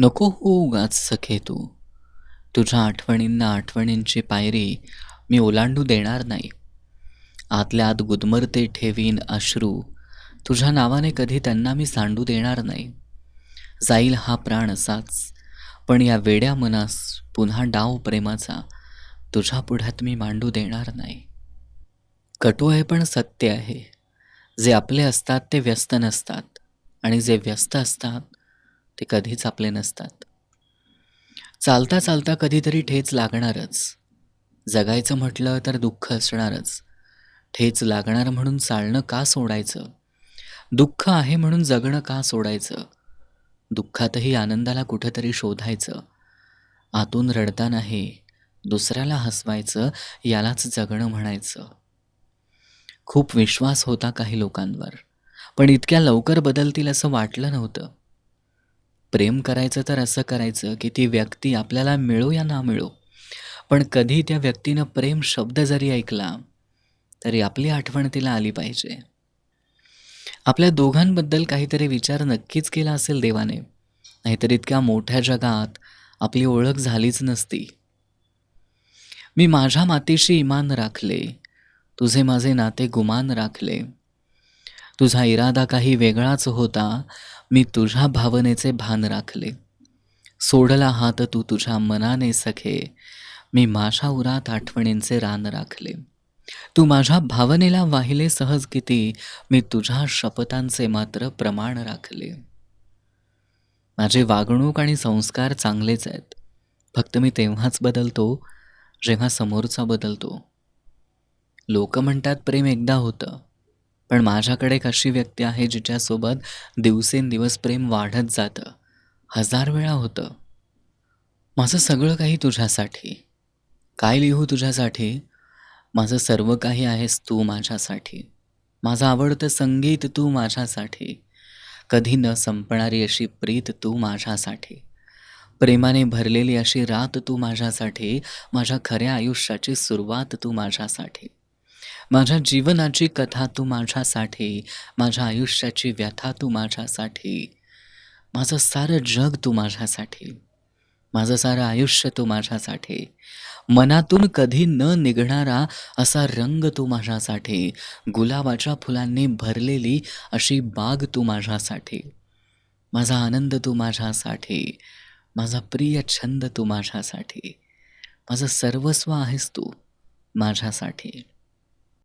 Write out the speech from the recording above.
नको हो उगाच सखे तू तुझ्या आठवणींना आठवणींची पायरी मी ओलांडू देणार नाही. आतल्या आत गुदमरते ठेवीन अश्रू. तुझ्या नावाने कधी त्यांना मी सांडू देणार नाही. जाईल हा प्राण असाच. पण या वेड्या मनास पुन्हा डाव प्रेमाचा तुझ्या पुढ्यात मी मांडू देणार नाही. कटू आहे पण सत्य आहे. जे आपले असतात ते व्यस्त नसतात. आणि जे व्यस्त असतात ते कधीच आपले नसतात. चालता चालता कधीतरी ठेच लागणारच. जगायचं म्हटलं तर दुःख असणारच. ठेच लागणार म्हणून चालणं का सोडायचं? दुःख आहे म्हणून जगणं का सोडायचं? दुःखातही आनंदाला कुठंतरी शोधायचं. आतून रडतानाही दुसऱ्याला हसवायचं यालाच जगणं म्हणायचं. खूप विश्वास होता काही लोकांवर. पण इतक्या लवकर बदलतील असं वाटलं नव्हतं. प्रेम करायचं तर असं करायचं की ती व्यक्ती आपल्याला मिळो या ना मिळो. पण कधी त्या व्यक्तीनं प्रेम शब्द जरी ऐकला तरी आपली आठवण तिला आली पाहिजे. आपल्या दोघांबद्दल काहीतरी विचार नक्कीच केला असेल देवाने. नाहीतर इतक्या मोठ्या जगात आपली ओळख झालीच नसती. मी माझ्या मातीशी इमान राखले तुझे माझे नाते गुमान राखले. तुझा इरादा काही वेगळाच होता मी तुझ्या भावनेचे भान राखले. सोडला हात तू तुझ्या मनाने सखे. मी माझ्या उरात आठवणींचे रान राखले. तू माझ्या भावनेला वाहिले सहज किती मी तुझ्या शपथांचे मात्र प्रमाण राखले. माझे वागणूक आणि संस्कार चांगलेच आहेत. फक्त मी तेव्हाच बदलतो जेव्हा समोरचा बदलतो. लोक म्हणतात प्रेम एकदा होतं. पण माझ्याकडे एक अशी व्यक्ती आहे जिच्यासोबत दिवसेंदिवस प्रेम वाढत जातं. हजार वेळा होतं. माझं सगळं काही तुझ्यासाठी. काय लिहू तुझ्यासाठी? माझं सर्व काही आहेस तू माझ्यासाठी. माझं आवडतं संगीत तू माझ्यासाठी. कधी न संपणारी अशी प्रीत तू माझ्यासाठी. प्रेमाने भरलेली अशी रात तू माझ्यासाठी. माझ्या खऱ्या आयुष्याची सुरुवात तू माझ्यासाठी. माझ्या जीवनाची कथा तू माझ्यासाठी माझ्या आयुष्याची व्यथा तू माझ्यासाठी माझं सारं जग तू माझ्यासाठी माझं सारं आयुष्य तू माझ्यासाठी मनातून कधी न निघणारा असा रंग तू माझ्यासाठी गुलाबाच्या फुलांनी भरलेली अशी बाग तू माझ्यासाठी माझा आनंद तू माझ्यासाठी माझा प्रिय छंद तू माझ्यासाठी माझं सर्वस्व आहेस तू माझ्यासाठी.